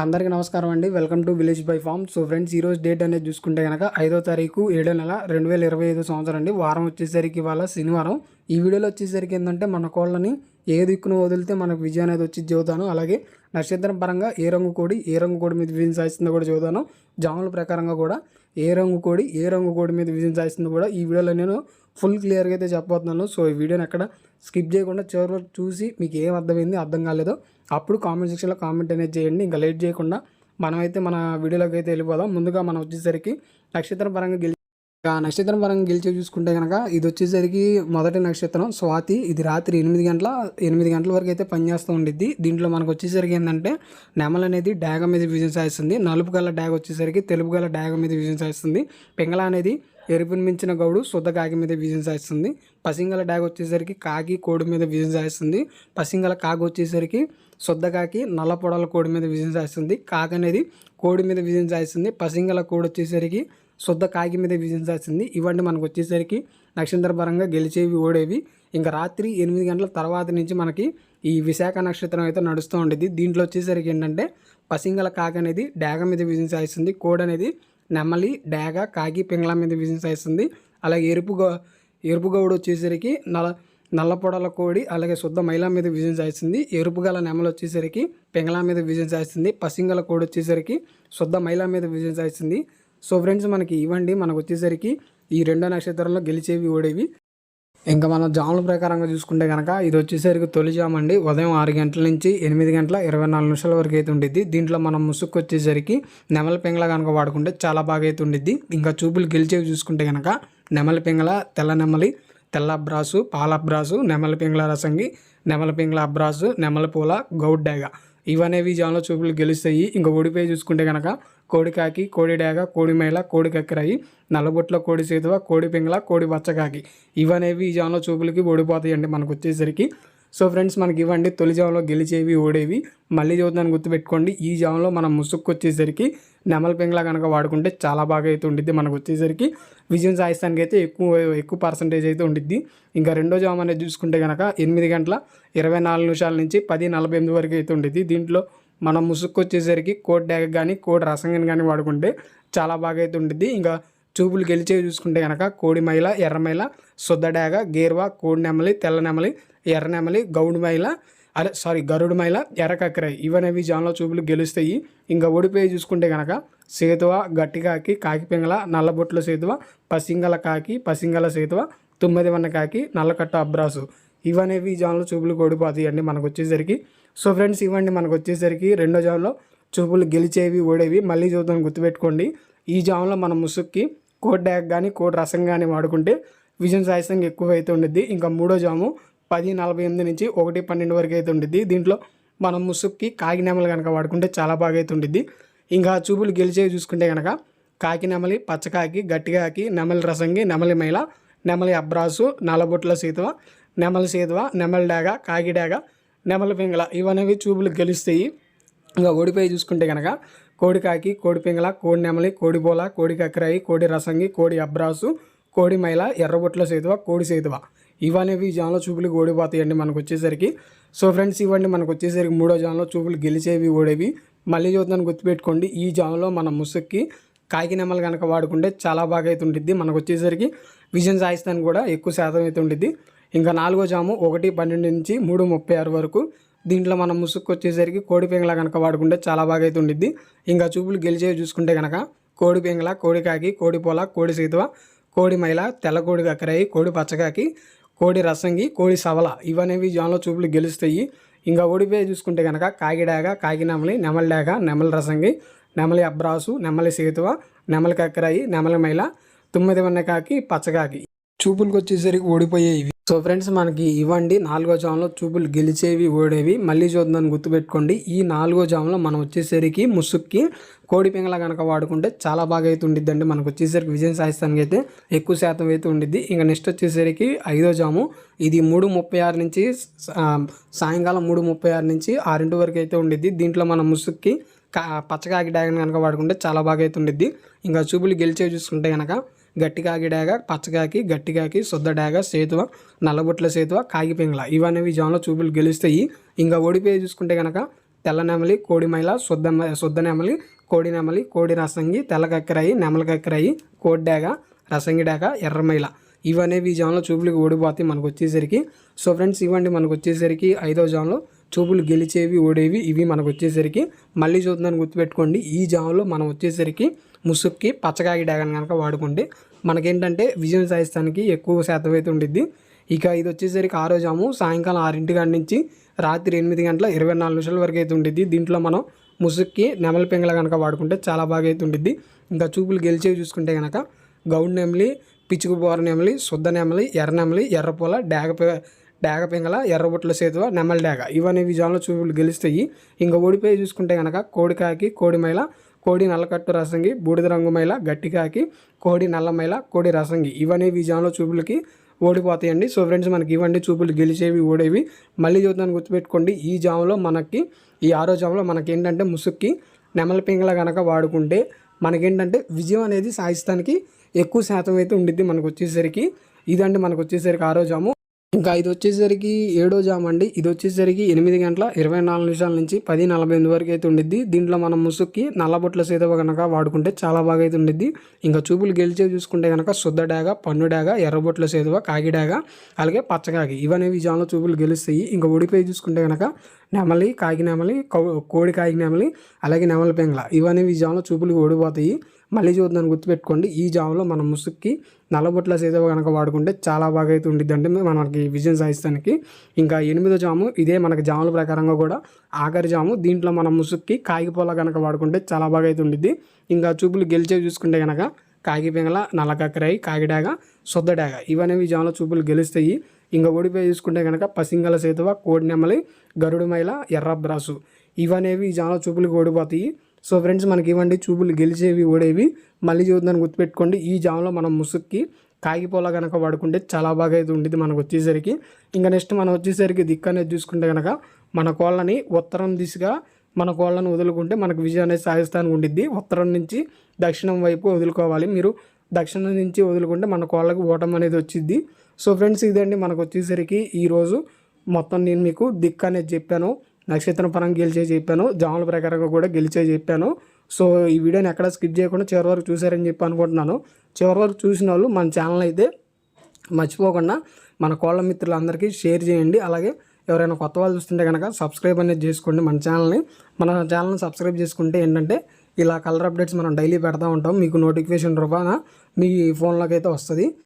అందరికీ నమస్కారం అండి. Welcome to village by farm. So friends ఈ రోజు డేట్ అనేది చూసుకుంటే కనుక ఐదో తారీఖు ఏడో నెల రెండు వేల ఇరవై ఐదు సంవత్సరం అండి. వారం వచ్చేసరికి ఇవాళ శనివారం. ఈ వీడియోలో వచ్చేసరికి ఏంటంటే మన కోళ్ళని ఏ దిక్కున వదిలితే మనకు విజయం అనేది వచ్చి చెబుతాను అలాగే నక్షత్రం పరంగా ఏ రంగు కోడి ఏ రంగు కోడి మీద విజయం సాధిస్తుందో కూడా చెబుతాను జాముల ప్రకారంగా కూడా ఏ రంగు కోడి ఏ రంగు కోడి మీద విజయం సాధిస్తుందో కూడా ఈ వీడియోలో నేను ఫుల్ క్లియర్గా అయితే చెప్పబోతున్నాను. సో ఈ వీడియోని ఎక్కడ స్కిప్ చేయకుండా చివరిలో చూసి మీకు ఏం అర్థమైంది అర్థం కాలేదో అప్పుడు కామెంట్ సెక్షన్లో కామెంట్ అనేది చేయండి. ఇంకా లేట్ చేయకుండా మనమైతే మన వీడియోలోకి అయితే వెళ్ళిపోదాం. ముందుగా మనం వచ్చేసరికి నక్షత్రం పరంగా గెలి నక్షత్రం పరంగా గెలిచి చూసుకుంటే కనుక ఇది వచ్చేసరికి మొదటి నక్షత్రం స్వాతి. ఇది రాత్రి ఎనిమిది గంటల ఎనిమిది గంటల వరకు అయితే పనిచేస్తూ ఉండిద్ది. దీంట్లో మనకు వచ్చేసరికి ఏంటంటే నెమల్ అనేది డాగ మీద విజయం సాధిస్తుంది. నలుపు గల డాగ్ వచ్చేసరికి తెలుపు గల డాగ మీద విజయం సాధిస్తుంది. పింగళ అనేది ఎరుపుని మించిన గౌడు శుద్ధ కాకి మీద విజయం సాధిస్తుంది. పసింగల డాగ్ వచ్చేసరికి కాకి కోడి మీద విజయం సాధిస్తుంది. పసింగల కాకి వచ్చేసరికి శుద్ధ కాకి నల్ల పొడల కోడి మీద విజయం సాధిస్తుంది. కాకి అనేది కోడి మీద విజయం సాధిస్తుంది. పసింగల కోడి వచ్చేసరికి శుద్ధ కాకి మీద విజయం సాధిస్తుంది. ఇవన్నీ మనకు వచ్చేసరికి నక్షత్ర పరంగా గెలిచేవి ఓడేవి. ఇంకా రాత్రి ఎనిమిది గంటల తర్వాత నుంచి మనకి ఈ విశాఖ నక్షత్రం అయితే నడుస్తూ ఉండేది దీంట్లో వచ్చేసరికి ఏంటంటే పసింగల కాకి అనేది డాగ మీద విజయం సాధిస్తుంది. కోడి అనేది నెమలి డాగ కాకి పింగళ మీద విజయం సాధిస్తుంది అలాగే ఎరుపు ఎరుపు గౌడు వచ్చేసరికి నల్ల నల్లపొడల కోడి అలాగే శుద్ధ మైలా మీద విజయం చేస్తుంది. ఎరుపు గల నెమలు వచ్చేసరికి పింగళ మీద విజయం చేస్తుంది. పసింగల కోడి వచ్చేసరికి శుద్ధ మైలా మీద విజయం చేస్తుంది. సో ఫ్రెండ్స్ మనకి ఇవ్వండి. మనకు వచ్చేసరికి ఈ రెండో నక్షత్రంలో గెలిచేవి ఓడేవి. ఇంకా మనం జాముల ప్రకారంగా చూసుకుంటే కనుక ఇది వచ్చేసరికి తొలి అండి. ఉదయం ఆరు గంటల నుంచి ఎనిమిది గంటల ఇరవై నాలుగు నిమిషాల వరకు అయితే ఉండిద్ది. దీంట్లో మనం ముసుక్కు వచ్చేసరికి నెమల పింగళ కనుక వాడుకుంటే చాలా బాగా అయితే ఉండిద్ది. ఇంకా చూపులు గెలిచేవి చూసుకుంటే కనుక నెమలి పింగళ తెల్ల నెమలి తెల్ల అబ్రాసు పాల అబ్రాసు నెమల పింగళ రసంగి నెమల పింగళ అబ్రాసు నెమల పూల గౌడ్డాగ ఇవనేవి జాములో చూపులు గెలుస్తాయి. ఇంకా ఓడిపోయి చూసుకుంటే కనుక కోడికాకి కోడిడేగ కోడిమేళ కోడి నల్లబొట్ల కోడి సేతువ కోడి పింగళ కోడి బచ్చకాకి ఇవనేవి ఈ జాములో చూపులకి ఓడిపోతాయండి మనకు వచ్చేసరికి. సో ఫ్రెండ్స్ మనకి ఇవ్వండి. తొలి జాములో గెలిచేవి ఓడేవి. మళ్ళీ చదువుతాను గుర్తుపెట్టుకోండి. ఈ జాములో మనం ముసుక్కు వచ్చేసరికి నెమల పింగళ కనుక వాడుకుంటే చాలా బాగా అయితే ఉండిద్ది మనకు వచ్చేసరికి. విజయం సాధిస్తానికి అయితే ఎక్కువ ఎక్కువ పర్సంటేజ్ అయితే ఉండిద్ది. ఇంకా రెండో జామ్ అనేది చూసుకుంటే కనుక ఎనిమిది గంటల ఇరవై నాలుగు నిమిషాల నుంచి పది నలభై ఎనిమిది వరకు అయితే ఉండిద్ది. దీంట్లో మనం ముసుక్కు వచ్చేసరికి కోడి డాగ కానీ కోడి రసంగని కానీ వాడుకుంటే చాలా బాగా అయితే ఉంటుంది ఇంకా చూపులు గెలిచేవి చూసుకుంటే కనుక కోడి మైల ఎర్ర మైల శుద్ధ డాగ గేర్వా కోడి నెమలి తెల్ల నెమలి ఎర్ర నెమలి గౌడు మైల అదే సారీ గరుడు మైల ఎర్ర కక్కరాయి ఇవనేవి జాన్లో చూపులు గెలుస్తాయి. ఇంకా ఓడిపోయి చూసుకుంటే కనుక సేతువ గట్టికాకి కాకి పింగళ నల్లబొట్ల సేతువ పసింగల కాకి పసింగల సేతువ తుమ్మిది వన్న కాకి నల్లకట్ట అబ్రాసు. ఇవనేవి ఈ జాన్లో చూపులు ఓడిపోతాయి అండి మనకు వచ్చేసరికి సో ఫ్రెండ్స్ ఇవ్వండి మనకు వచ్చేసరికి రెండో జాన్లో చూపులు గెలిచేవి ఓడేవి మళ్ళీ చూద్దాం గుర్తుపెట్టుకోండి. ఈ జామ్లో మన ముసుక్కి కోడ్ డ్యాక్ కానీ కోడ్ రసం కానీ వాడుకుంటే విజయం సాధిస్తంగా ఎక్కువ అయితే ఉండిద్ది. ఇంకా మూడో జాము పది నలభై ఎనిమిది నుంచి ఒకటి పన్నెండు వరకు అయితే ఉండిద్ది. దీంట్లో మనం ముసుక్కి కాకినెమలు కనుక వాడుకుంటే చాలా బాగా అయితే ఉండిద్ది. ఇంకా చూపులు గెలిచేవి చూసుకుంటే కనుక కాకి నెమలి పచ్చకాకి గట్టికాకి నెమలి రసంగి నెమలి మైల నెమలి అబ్రాసు నల్లబొట్ల సీతవ నెమలి సేదువ నెమలి డాగ కాకిడాగ పింగళ ఇవనేవి చూపులు గెలుస్తాయి. ఇంకా ఓడిపోయి చూసుకుంటే కనుక కోడి కాకి కోడి పింగళ కోడి నెమలి కోడి బోల కోడి కక్కరాయి కోడి రసంగి కోడి అబ్రాసు కోడి మైల ఎర్రబొట్ల సేతువ కోడి సేతువ ఇవనేవి ఈ జాన్లో చూపులు ఓడిపోతాయండి మనకు వచ్చేసరికి. సో ఫ్రెండ్స్ ఇవ్వండి మనకు వచ్చేసరికి మూడో జాన్లో చూపులు గెలిచేవి ఓడేవి. మళ్ళీ చూద్దాను గుర్తుపెట్టుకోండి. ఈ జాన్లో మన ముసుక్కి కాకి నెమలు కనుక వాడుకుంటే చాలా బాగా అయితే ఉంటుంది మనకు వచ్చేసరికి విజయం సాయిస్తాను కూడా ఎక్కువ శాతం అయితే ఉంటుంది ఇంకా నాలుగో జాము ఒకటి పన్నెండు నుంచి మూడు ముప్పై ఆరు వరకు. దీంట్లో మనం ముసుగు వచ్చేసరికి కోడి పింగళ కనుక వాడుకుంటే చాలా బాగా అయితే ఉండిద్ది. ఇంకా చూపులు గెలిచేవి చూసుకుంటే కనుక కోడి పింగళ కోడి కాకి కోడి పొల కోడి సీతవ కోడి మైల తెల్ల కోడి కక్కరాయి కోడి పచ్చకాకి కోడి రసంగి కోడి సవల ఇవనేవి జాన్లో చూపులు గెలుస్తాయి. ఇంకా ఓడిపోయి చూసుకుంటే కనుక కాకిడాగ కాకి నెమలి నెమలి డాగ నెమలి రసంగి నెమలి అబ్రాసు నెమలి సేతువ నెమలి కక్కరాయి నెమలి మైల తొమ్మిది వన్న కాకి పచ్చకాకి. చూపులకు వచ్చేసరికి ఓడిపోయేవి సో ఫ్రెండ్స్ మనకి ఇవ్వండి. నాలుగో జామ్లో చూపులు గెలిచేవి ఓడేవి. మళ్ళీ చూద్దాం గుర్తుపెట్టుకోండి. ఈ నాలుగో జామ్లో మనం వచ్చేసరికి ముసుక్కి కోడి పింగళ కనుక వాడుకుంటే చాలా బాగా అయితే ఉండిద్దండి. మనకు వచ్చేసరికి విజయం సాధిస్తానికి అయితే ఎక్కువ శాతం అయితే ఉండిద్ది. ఇంకా నెక్స్ట్ వచ్చేసరికి ఐదో జాము. ఇది మూడు ముప్పై ఆరు నుంచి సాయంకాలం మూడు ముప్పై ఆరు నుంచి ఆరింటి వరకు అయితే ఉండిద్ది. దీంట్లో మనం ముసుక్కి కా పచ్చకాకి డ్యాగన్ కనుక వాడుకుంటే చాలా బాగా అయితే ఉండిద్ది. ఇంకా చూపులు గెలిచేవి చూసుకుంటే కనుక గట్టికాకి డాగ పచ్చకాకి గట్టికాకి శుద్ధ డాగ సేతువ నల్లబొట్ల సేతువ కాకి ఇవనేవి జాన్లో చూపులు గెలుస్తాయి. ఇంకా ఓడిపోయి చూసుకుంటే కనుక తెల్ల నెమలి కోడి మైల శుద్ధ శుద్ధ నెమలి కోడి నెమలి కోడి రసంగి తెల్ల కక్కరాయి నెమల కక్కరాయి కోడి డేగ రసంగి డేగ ఎర్రమైల ఇవనేవి ఈ జాన్లో ఓడిపోతాయి మనకు వచ్చేసరికి. సో ఫ్రెండ్స్ ఇవ్వండి మనకు వచ్చేసరికి ఐదో జాన్లో చూపులు గెలిచేవి ఓడేవి ఇవి మనకు వచ్చేసరికి మళ్ళీ చూద్దాన్ని గుర్తుపెట్టుకోండి. ఈ జామ్లో మనం వచ్చేసరికి ముసుక్కి పచ్చకాయ డ్యాగన్ కనుక వాడుకుంటే మనకేంటంటే విజయం సాధిస్తానికి ఎక్కువ శాతం అయితే ఉండిద్ది. ఇక ఇది వచ్చేసరికి ఆరో జాము సాయంకాలం ఆరింటి గంట నుంచి రాత్రి ఎనిమిది గంటల ఇరవై నాలుగు నిమిషాల వరకు అయితే ఉండిద్ది. దీంట్లో మనం ముసుక్కి నెమల పెంగల కనుక వాడుకుంటే చాలా బాగా అయితే ఉండిద్ది. ఇంకా చూపులు గెలిచేవి చూసుకుంటే కనుక గౌడ్ నెమలి పిచ్చుకు బోర నెమలి శుద్ధ నెమలి ఎర్ర నెమలి ఎర్రపూల డాగ డేగ పింగళ ఎర్రబుట్ల సేతువ నెమలి డాగ. ఇవన్నీ విజయంలో చూపులు గెలుస్తాయి. ఇంకా ఓడిపోయి చూసుకుంటే కనుక కోడికాకి కోడిమైల కోడి నల్లకట్టు రసంగి బూడిద రంగు మైల గట్టికాకి కోడి నల్లమైల కోడి రసంగి. ఇవన్నీ విజయంలో చూపులకి ఓడిపోతాయండి. సో ఫ్రెండ్స్ మనకి ఇవన్నీ చూపులు గెలిచేవి ఓడేవి. మళ్ళీ చూద్దాన్ని గుర్తుపెట్టుకోండి ఈ జాములో మనకి ఈ ఆరో జాములో మనకి ఏంటంటే ముసుక్కి నెమల పింగళ కనుక వాడుకుంటే మనకేంటంటే విజయం అనేది సాధిస్తానికి ఎక్కువ శాతం అయితే ఉండిద్ది మనకు వచ్చేసరికి ఇదండి మనకు వచ్చేసరికి ఆరో జాము. ఇంకా ఇది వచ్చేసరికి ఏడో జామ్ అండి. ఇది వచ్చేసరికి ఎనిమిది గంటల ఇరవై నాలుగు నిమిషాల నుంచి పది నలభై ఎనిమిది వరకు అయితే ఉండిద్ది. దీంట్లో మనం ముసుక్కి నల్లబొట్ల సేదవ కనుక వాడుకుంటే చాలా బాగా అయితే ఉండిద్ది. ఇంకా చూపులు గెలిచే చూసుకుంటే కనుక శుద్ధ డాగ పన్ను డాగ ఎర్రబొట్ల సేదవ కాగి డాగ అలాగే పచ్చకాగి ఇవనేవి ఈ జామ్లో చూపులు గెలుస్తాయి. ఇంకా ఓడిపోయి చూసుకుంటే కనుక నెమలి కాగి నెమలి కోడి కాగి నెమలి అలాగే నెమలి పెంగల ఇవనేవి ఈ జామ్లో చూపులు ఓడిపోతాయి. మళ్ళీ చూద్దాన్ని గుర్తుపెట్టుకోండి. ఈ జాబ్లో మన ముసుక్కి నల్లబొట్ల సేదో కనుక వాడుకుంటే చాలా బాగా అయితే ఉండిద్ది అంటే మనకి విజయం సాధిస్తానికి. ఇంకా ఎనిమిదో జాము ఇదే మనకి జాముల ప్రకారంగా కూడా ఆఖరి జాము. దీంట్లో మన ముసుక్కి కాగిపోల కనుక వాడుకుంటే చాలా బాగా అయితే ఉండిద్ది. ఇంకా చూపులు గెలిచేవి చూసుకుంటే కనుక కాగి పింగళ నల్లకక్కరాయి కాగిడాగ సొద్దడాగ ఇవనేవి ఈ జాములో చూపులు గెలుస్తాయి. ఇంకా ఓడిపోయి చూసుకుంటే కనుక పసింగల సేతువ కోడి నెమలి గరుడుమైల ఎర్రబ్రాసు. ఇవనేవి ఈ జాములో చూపులకు ఓడిపోతాయి. సో ఫ్రెండ్స్ మనకి ఇవ్వండి. చూపులు గెలిచేవి ఓడేవి. మళ్ళీ చూద్దాన్ని గుర్తుపెట్టుకోండి. ఈ జామ్లో మనం ముసుక్కి కాగిపోలా కనుక వాడుకుంటే చాలా బాగా అయితే ఉండేది మనకు వచ్చేసరికి. ఇంకా నెక్స్ట్ మనం వచ్చేసరికి దిక్కు అనేది చూసుకుంటే కనుక మన కోళ్ళని ఉత్తరం దిశగా మన కోళ్ళను వదులుకుంటే మనకు విజయాన్ని సాధిస్తానికి ఉండిద్ది. ఉత్తరం నుంచి దక్షిణం వైపు వదులుకోవాలి. మీరు దక్షిణం నుంచి వదులుకుంటే మన కోళ్ళకు ఓటం అనేది వచ్చింది సో ఫ్రెండ్స్ ఇదండి మనకు వచ్చేసరికి ఈరోజు మొత్తం నేను మీకు దిక్కు అనేది చెప్పాను. నక్షత్రం పరంగా గెలిచే చెప్పాను. జాముల ప్రకారంగా కూడా గెలిచే చెప్పాను. సో ఈ వీడియోని ఎక్కడ స్కిప్ చేయకుండా చివరి వరకు చూసారని చెప్పి అనుకుంటున్నాను. చివరి వరకు చూసిన వాళ్ళు మన ఛానల్ అయితే మర్చిపోకుండా మన కోళ్ళ మిత్రులందరికీ షేర్ చేయండి. అలాగే ఎవరైనా కొత్త వాళ్ళు చూస్తుంటే కనుక సబ్స్క్రైబ్ అనేది చేసుకోండి మన ఛానల్ని మన ఛానల్ని సబ్స్క్రైబ్ చేసుకుంటే ఏంటంటే ఇలా కలర్ అప్డేట్స్ మనం డైలీ పెడతా ఉంటాం. మీకు నోటిఫికేషన్ రూపాన మీ ఫోన్లోకి అయితే వస్తుంది.